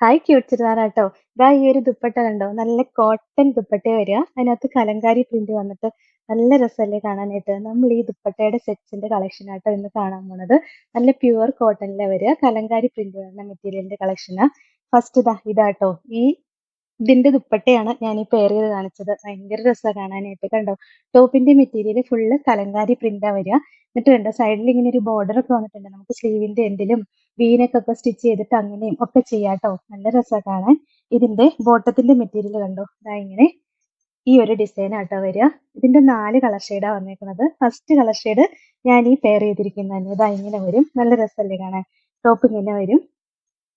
Hi cute ചുരിദാറാട്ടോ ദാ ഈ ഒരു ദുപ്പട്ട കണ്ടോ? നല്ല കോട്ടൺ ദുപ്പട്ട വരിക. അതിനകത്ത് കലങ്കാരി പ്രിന്റ് വന്നിട്ട് നല്ല രസമല്ലേ കാണാനായിട്ട്. നമ്മൾ ഈ ദുപ്പട്ടയുടെ സെറ്റ്സിന്റെ കളക്ഷൻ ആട്ടോ ഇന്ന് കാണാൻ പോണത്. നല്ല പ്യുവർ കോട്ടണിലെ വരിക. കലങ്കാരി പ്രിന്റ് വരുന്ന മെറ്റീരിയലിന്റെ കളക്ഷനാ ഫസ്റ്റ് ഇതാ ഇതാട്ടോ. ഈ ഇതിന്റെ ദുപ്പട്ടയാണ് ഞാൻ ഈ പെയർ ചെയ്ത് കാണിച്ചത്. ഭയങ്കര രസമാണ് കാണാനായിട്ട് കണ്ടോ? ടോപ്പിന്റെ മെറ്റീരിയൽ ഫുള്ള് കലങ്കാരി പ്രിന്റാ വരിക. എന്നിട്ട് കണ്ടോ? സൈഡിൽ ഇങ്ങനെ ഒരു ബോർഡർ ഒക്കെ വന്നിട്ടുണ്ട്. നമുക്ക് സ്ലീവിന്റെ എൻഡിലും വീനൊക്കെ സ്റ്റിച്ച് ചെയ്തിട്ട് അങ്ങനെയും ഒക്കെ ചെയ്യാട്ടോ. നല്ല രസമാണ് കാണാൻ. ഇതിന്റെ ബോട്ടത്തിന്റെ മെറ്റീരിയൽ കണ്ടോ? ഇതാ ഇങ്ങനെ ഈ ഒരു ഡിസൈൻ ആട്ടോ വരിക. ഇതിന്റെ നാല് കളർ ഷെയ്ഡാ വന്നേക്കുന്നത് ഫസ്റ്റ് കളർ ഷെയ്ഡ് ഞാൻ ഈ പെയർ ചെയ്തിരിക്കുന്നത് ഇതാ ഇങ്ങനെ വരും. നല്ല രസമല്ലേ കാണാൻ. ടോപ്പ് ഇങ്ങനെ വരും.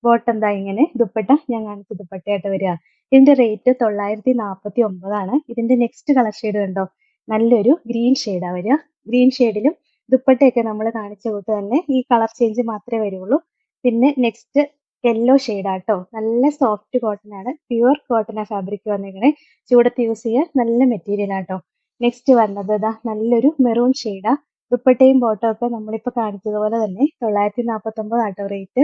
ബോട്ടം ദാ ഇങ്ങനെ ദുപ്പട്ട. ഞാൻ കാണിച്ച ദുപ്പട്ടയായിട്ട് വരിക. ഇതിന്റെ റേറ്റ് തൊള്ളായിരത്തി നാൽപ്പത്തി ഒമ്പതാണ് ഇതിന്റെ നെക്സ്റ്റ് കളർ ഷെയ്ഡ് കണ്ടോ? നല്ലൊരു ഗ്രീൻ ഷെയ്ഡാ വരിക. ഗ്രീൻ ഷെയ്ഡിലും ദുപ്പട്ടയൊക്കെ നമ്മൾ കാണിച്ച കൂട്ട് തന്നെ ഈ കളർ ചേഞ്ച് മാത്രമേ വരുള്ളൂ. പിന്നെ നെക്സ്റ്റ് യെല്ലോ ഷെയ്ഡാട്ടോ നല്ല സോഫ്റ്റ് കോട്ടൺ ആണ്. പ്യുവർ കോട്ടൺ ആ ഫാബ്രിക് വന്നിങ്ങനെ ചൂടത്ത് യൂസ് ചെയ്യാൻ നല്ല മെറ്റീരിയൽ ആട്ടോ. നെക്സ്റ്റ് വന്നത് ഇതാ നല്ലൊരു മെറൂൺ ഷെയ്ഡാ ദുപ്പട്ടയും ബോട്ടോ ഒക്കെ നമ്മളിപ്പോൾ കാണിച്ചതുപോലെ തന്നെ തൊള്ളായിരത്തി നാൽപ്പത്തി ഒമ്പത് ആട്ടോ റേറ്റ്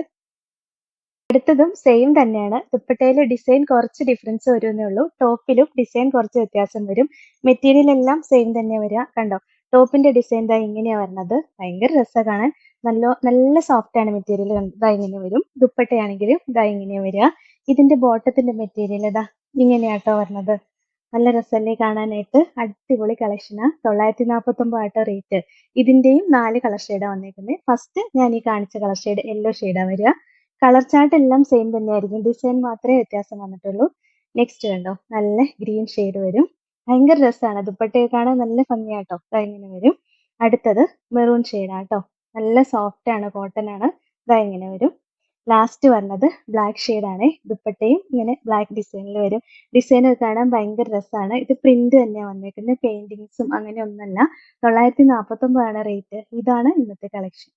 അടുത്തതും സെയിം തന്നെയാണ്. ദുപ്പട്ടയിലെ ഡിസൈൻ കുറച്ച് ഡിഫറൻസ് വരുമെന്നേ ഉള്ളൂ. ടോപ്പിലും ഡിസൈൻ കുറച്ച് വ്യത്യാസം വരും. മെറ്റീരിയൽ എല്ലാം സെയിം തന്നെ വരിക കണ്ടോ? ടോപ്പിന്റെ ഡിസൈൻ ദാ ഇങ്ങനെയാ വരണത്. ഭയങ്കര രസമാണ് കാണാൻ. നല്ല നല്ല സോഫ്റ്റ് ആണ് മെറ്റീരിയൽ ഇതാ ഇങ്ങനെ വരും. ദുപ്പട്ടയാണെങ്കിലും ഇതാ ഇങ്ങനെ വരിക ഇതിന്റെ ബോട്ടത്തിന്റെ മെറ്റീരിയൽ ഇതാ ഇങ്ങനെയാട്ടോ വരുന്നത് നല്ല രസമല്ലേ കാണാനായിട്ട്. അടിപൊളി കളക്ഷനാ തൊള്ളായിരത്തി നാൽപ്പത്തി ഒമ്പത് ആട്ടോ റേറ്റ് ഇതിന്റെയും നാല് കളർ ഷെയ്ഡാ വന്നേക്കുന്നത് ഫസ്റ്റ് ഞാൻ ഈ കാണിച്ച കളർ ഷെയ്ഡ് യെല്ലോ ഷെയ്ഡാ വരിക കളർ ചാർട്ട് എല്ലാം സെയിം തന്നെയായിരിക്കും. ഡിസൈൻ മാത്രമേ വ്യത്യാസം വന്നിട്ടുള്ളൂ. നെക്സ്റ്റ് കണ്ടോ? നല്ല ഗ്രീൻ ഷെയ്ഡ് വരും. ഭയങ്കര രസമാണ് ദുപ്പട്ടയൊക്കെ കാണാൻ നല്ല ഭംഗിയാട്ടോ. ഇങ്ങനെ വരും. അടുത്തത് മെറൂൺ ഷെയ്ഡാട്ടോ നല്ല സോഫ്റ്റ് ആണ് കോട്ടൺ ആണ്. ഇതാ ഇങ്ങനെ വരും. ലാസ്റ്റ് വന്നത് ബ്ലാക്ക് ആണ്. ദുപ്പട്ടയും ഇങ്ങനെ ബ്ലാക്ക് ഡിസൈനിൽ വരും. ഡിസൈൻ കാണാൻ ഭയങ്കര രസമാണ് ഇത് പ്രിന്റ് തന്നെയാണ് വന്നേക്കുന്നത് പെയിന്റിങ്സും അങ്ങനെ ഒന്നല്ല. തൊള്ളായിരത്തി നാൽപ്പത്തി ഒമ്പതാണ് റേറ്റ് ഇതാണ് ഇന്നത്തെ കളക്ഷൻ